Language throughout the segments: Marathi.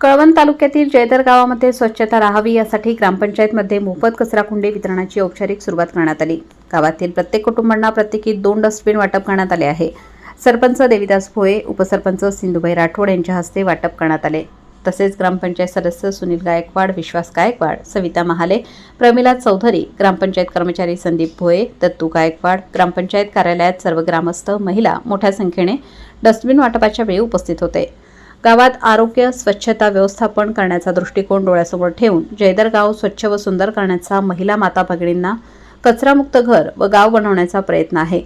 कळवण तालुक्यातील जयदर गावामध्ये स्वच्छता राहावी यासाठी ग्रामपंचायतमध्ये मोफत कचरा कुंडी वितरणाची औपचारिक सुरुवात करण्यात आली. गावातील प्रत्येक कुटुंबांना प्रत्येकी दोन डस्टबिन वाटप करण्यात आले आहे. सरपंच देविदास भोये उपसरपंच सिंधुभाई राठोड यांच्या हस्ते वाटप करण्यात आले. तसेच ग्रामपंचायत सदस्य सुनील गायकवाड विश्वास गायकवाड सविता महाले प्रमिला चौधरी ग्रामपंचायत कर्मचारी संदीप भोये दत्तू गायकवाड ग्रामपंचायत कार्यालयात सर्व ग्रामस्थ महिला मोठ्या संख्येने डस्टबिन वाटपाच्या वेळी उपस्थित होते. गावात आरोग्य स्वच्छता व्यवस्थापन करण्याचा दृष्टिकोन डोळ्यासमोर ठेवून जयदर गाव स्वच्छ व सुंदर करण्याचा महिला माता भगिनींना कचरामुक्त घर व गाव बनवण्याचा प्रयत्न आहे.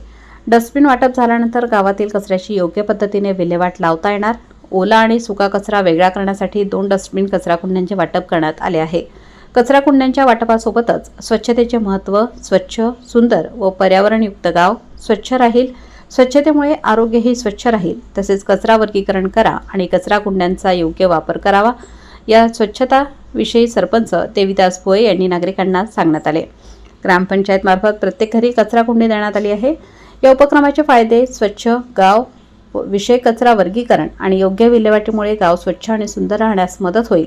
डस्टबिन वाटप झाल्यानंतर गावातील कचऱ्याची योग्य पद्धतीने विल्हेवाट लावता येणार. ओला आणि सुका कचरा वेगळा करण्यासाठी दोन डस्टबिन कचरा कुंड्यांचे वाटप करण्यात आले आहे. कचरा कुंड्यांच्या वाटपासोबतच स्वच्छतेचे महत्त्व स्वच्छ सुंदर व पर्यावरणयुक्त गाव स्वच्छ राहील. स्वच्छतेमुळे आरोग्यही स्वच्छ राहील. तसेच कचरा वर्गीकरण करा आणि कचरा कुंड्यांचा योग्य वापर करावा. या स्वच्छता विषयी सरपंच देविदास भोये यांनी नागरिकांना सांगण्यात आले. ग्रामपंचायतमार्फत प्रत्येक घरी कचरा कुंडी देण्यात आली आहे. या उपक्रमाचे फायदे स्वच्छ गाव विषय कचरा वर्गीकरण आणि योग्य विल्हेवाटीमुळे गाव स्वच्छ आणि सुंदर राहण्यास मदत होईल.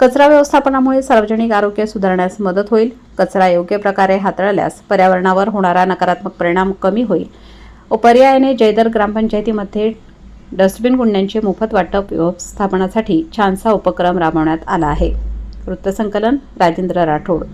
कचरा व्यवस्थापनामुळे सार्वजनिक आरोग्य सुधारण्यास मदत होईल. कचरा योग्य प्रकारे हाताळल्यास पर्यावरणावर होणारा नकारात्मक परिणाम कमी होईल. पर्यायाने जयदर ग्रामपंचायतीमध्ये डस्टबिन गुंड्यांचे मोफत वाटप व्यवस्थापनासाठी छानसा उपक्रम राबवण्यात आला आहे. वृत्तसंकलन राजेंद्र राठोड.